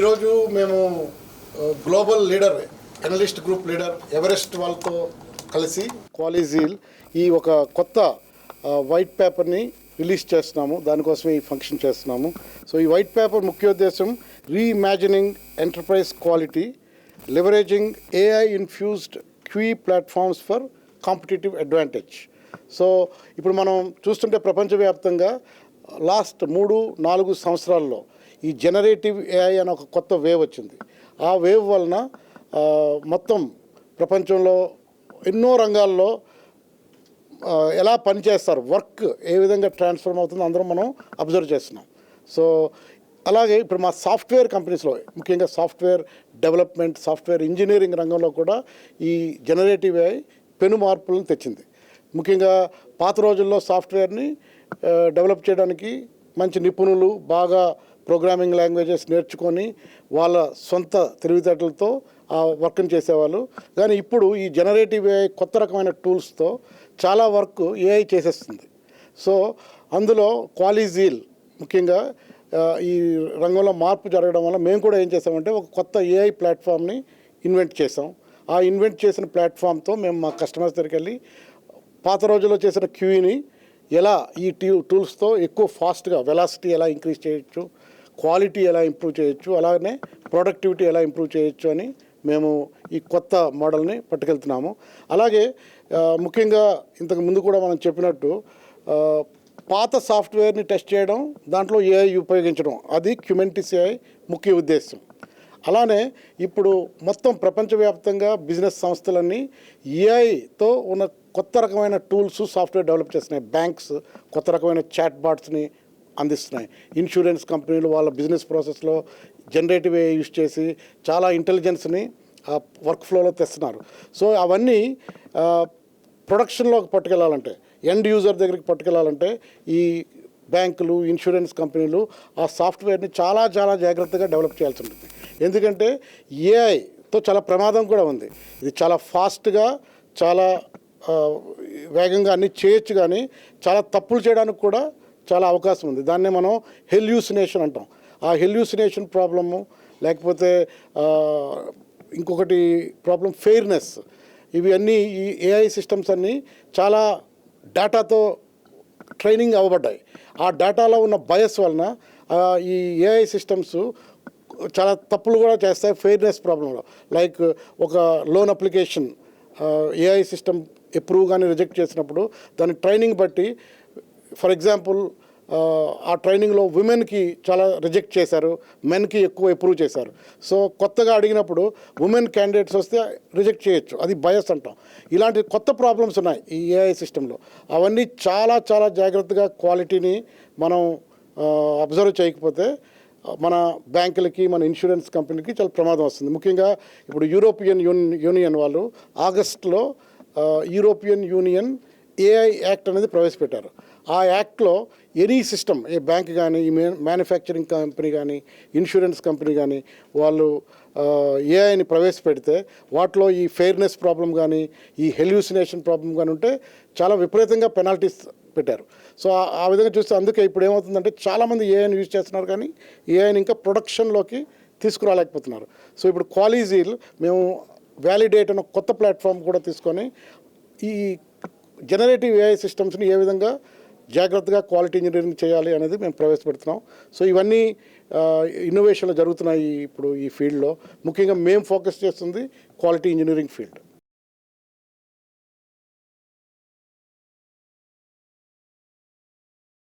ఈరోజు మేము global leader analyst group leader Everest వాళ్ళతో కలిసి క్వాలిజీల్ ఈ ఒక కొత్త వైట్ పేపర్ని రిలీజ్ చేస్తున్నాము. దానికోసమే ఈ ఫంక్షన్ చేస్తున్నాము. సో ఈ వైట్ పేపర్ ముఖ్య ఉద్దేశం reimagining enterprise quality leveraging AI infused QE platforms for competitive advantage so ఇప్పుడు మనం చూస్తుంటే ప్రపంచవ్యాప్తంగా లాస్ట్ మూడు నాలుగు సంవత్సరాల్లో ఈ జనరేటివ్ ఏఐ అనే ఒక కొత్త వేవ్ వచ్చింది. ఆ వేవ్ వలన మొత్తం ప్రపంచంలో ఎన్నో రంగాల్లో ఎలా పనిచేస్తారు వర్క్ ఏ విధంగా ట్రాన్స్ఫర్మ్ అవుతుందో అందరం మనం అబ్జర్వ్ చేస్తున్నాం. సో అలాగే ఇప్పుడు మా సాఫ్ట్వేర్ కంపెనీస్లో ముఖ్యంగా సాఫ్ట్వేర్ డెవలప్మెంట్ సాఫ్ట్వేర్ ఇంజనీరింగ్ రంగంలో కూడా ఈ జనరేటివ్ ఏఐ పెను మార్పులను తెచ్చింది. ముఖ్యంగా పాత రోజుల్లో సాఫ్ట్వేర్ని డెవలప్ చేయడానికి మంచి నిపుణులు బాగా ప్రోగ్రామింగ్ లాంగ్వేజెస్ నేర్చుకొని వాళ్ళ సొంత తెలివితేటలతో ఆ వర్క్ని చేసేవాళ్ళు. కానీ ఇప్పుడు ఈ జనరేటివ్ ఏఐ కొత్త రకమైన టూల్స్తో చాలా వర్క్ ఏఐ చేసేస్తుంది. సో అందులో క్వాలిజీల్ ముఖ్యంగా ఈ రంగంలో మార్పు జరగడం వల్ల మేము కూడా ఏం చేసామంటే ఒక కొత్త ఏఐ ప్లాట్ఫామ్ని ఇన్వెంట్ చేసాం. ఆ ఇన్వెంట్ చేసిన ప్లాట్ఫామ్తో మేము మా కస్టమర్స్ దగ్గరికి వెళ్ళి పాత రోజుల్లో చేసిన క్యూని ఎలా ఈ టూ టూల్స్తో ఎక్కువ ఫాస్ట్గా వెలాసిటీ ఎలా ఇంక్రీజ్ చేయొచ్చు క్వాలిటీ ఎలా ఇంప్రూవ్ చేయొచ్చు అలాగనే ప్రొడక్టివిటీ ఎలా ఇంప్రూవ్ చేయొచ్చు అని మేము ఈ కొత్త మోడల్ని పట్టుకెళ్తున్నాము. అలాగే ముఖ్యంగా ఇంతకు ముందు కూడా మనం చెప్పినట్టు పాత సాఫ్ట్వేర్ని టెస్ట్ చేయడం దాంట్లో ఏఐ ఉపయోగించడం అది క్యుమెంటిస్ ఏఐ ముఖ్య ఉద్దేశం. అలానే ఇప్పుడు మొత్తం ప్రపంచవ్యాప్తంగా బిజినెస్ సంస్థలన్నీ ఏఐతో ఉన్న కొత్త రకమైన టూల్స్ సాఫ్ట్వేర్ డెవలప్ చేస్తున్నాయి. బ్యాంక్స్ కొత్త రకమైన చాట్ బాట్స్ని అందిస్తున్నాయి. ఇన్సూరెన్స్ కంపెనీలు వాళ్ళ బిజినెస్ ప్రాసెస్లో జనరేటివ్ యూజ్ యూస్ చేసి చాలా ఇంటెలిజెన్స్ని ఆ వర్క్ ఫ్లోలో తెస్తున్నారు. సో అవన్నీ ప్రొడక్షన్లోకి పట్టుకెళ్ళాలంటే ఎండ్ యూజర్ దగ్గరికి పట్టుకెళ్ళాలంటే ఈ బ్యాంకులు ఇన్సూరెన్స్ కంపెనీలు ఆ సాఫ్ట్వేర్ని చాలా చాలా జాగ్రత్తగా డెవలప్ చేయాల్సి ఉంటుంది. ఎందుకంటే ఏఐతో చాలా ప్రమాదం కూడా ఉంది. ఇది చాలా ఫాస్ట్గా చాలా వేగంగా అన్ని చేయొచ్చు కానీ చాలా తప్పులు చేయడానికి కూడా చాలా అవకాశం ఉంది. దాన్నే మనం హెల్యూసినేషన్ అంటాం. ఆ హెల్యూసినేషన్ ప్రాబ్లము లేకపోతే ఇంకొకటి ప్రాబ్లం ఫెయిర్నెస్. ఇవి అన్నీ ఈ ఏఐ సిస్టమ్స్ అన్నీ చాలా డేటాతో ట్రైనింగ్ అవ్వబడ్డాయి. ఆ డేటాలో ఉన్న బయస్ వలన ఈ ఏఐ సిస్టమ్స్ చాలా తప్పులు కూడా చేస్తాయి ఫెయిర్నెస్ ప్రాబ్లంలో. లైక్ ఒక loan application AI system approve కానీ రిజెక్ట్ చేసినప్పుడు దాని ట్రైనింగ్ బట్టి ఫర్ ఎగ్జాంపుల్ ఆ ట్రైనింగ్లో ఉమెన్కి చాలా రిజెక్ట్ చేశారు మెన్కి ఎక్కువ అప్రూవ్ చేశారు. సో కొత్తగా అడిగినప్పుడు ఉమెన్ క్యాండిడేట్స్ వస్తే రిజెక్ట్ చేయొచ్చు అది బయస్ అంటాం. ఇలాంటి కొత్త ప్రాబ్లమ్స్ ఉన్నాయి ఈ ఏఐ సిస్టంలో అవన్నీ చాలా చాలా జాగ్రత్తగా క్వాలిటీని మనం అబ్జర్వ్ చేయకపోతే మన బ్యాంకులకి మన ఇన్సూరెన్స్ కంపెనీకి చాలా ప్రమాదం వస్తుంది. ముఖ్యంగా ఇప్పుడు యూరోపియన్ యూనియన్ వాళ్ళు ఆగస్ట్లో యూరోపియన్ యూనియన్ ఏఐ యాక్ట్ అనేది ప్రవేశపెట్టారు. ఆ యాక్ట్లో ఎనీ సిస్టమ్ ఏ బ్యాంక్ కానీ ఈ మ్యానుఫ్యాక్చరింగ్ కంపెనీ కానీ ఇన్సూరెన్స్ కంపెనీ కానీ వాళ్ళు ఏఐని ప్రవేశపెడితే వాటిలో ఈ ఫెయిర్నెస్ ప్రాబ్లం కానీ ఈ హెల్యూసినేషన్ ప్రాబ్లం కానీ ఉంటే చాలా విపరీతంగా పెనాల్టీస్ పెట్టారు. సో ఆ- విధంగా చూస్తే అందుకే ఇప్పుడు ఏమవుతుందంటే చాలామంది ఏఐని యూజ్ చేస్తున్నారు కానీ ఏఐని ఇంకా ప్రొడక్షన్లోకి తీసుకురాలేకపోతున్నారు. సో ఇప్పుడు క్వాలిజీల్ మేము వ్యాలిడేట్ అనే కొత్త ప్లాట్ఫామ్ కూడా తీసుకొని ఈ జనరేటివ్ ఏఐ సిస్టమ్స్ని ఏ విధంగా జాగ్రత్తగా క్వాలిటీ ఇంజనీరింగ్ చేయాలి అనేది మేము ప్రవేశపెడుతున్నాం. సో ఇవన్నీ ఇన్నోవేషన్లు జరుగుతున్నాయి ఇప్పుడు ఈ ఫీల్డ్లో ముఖ్యంగా మేము ఫోకస్ చేస్తుంది క్వాలిటీ ఇంజనీరింగ్ ఫీల్డ్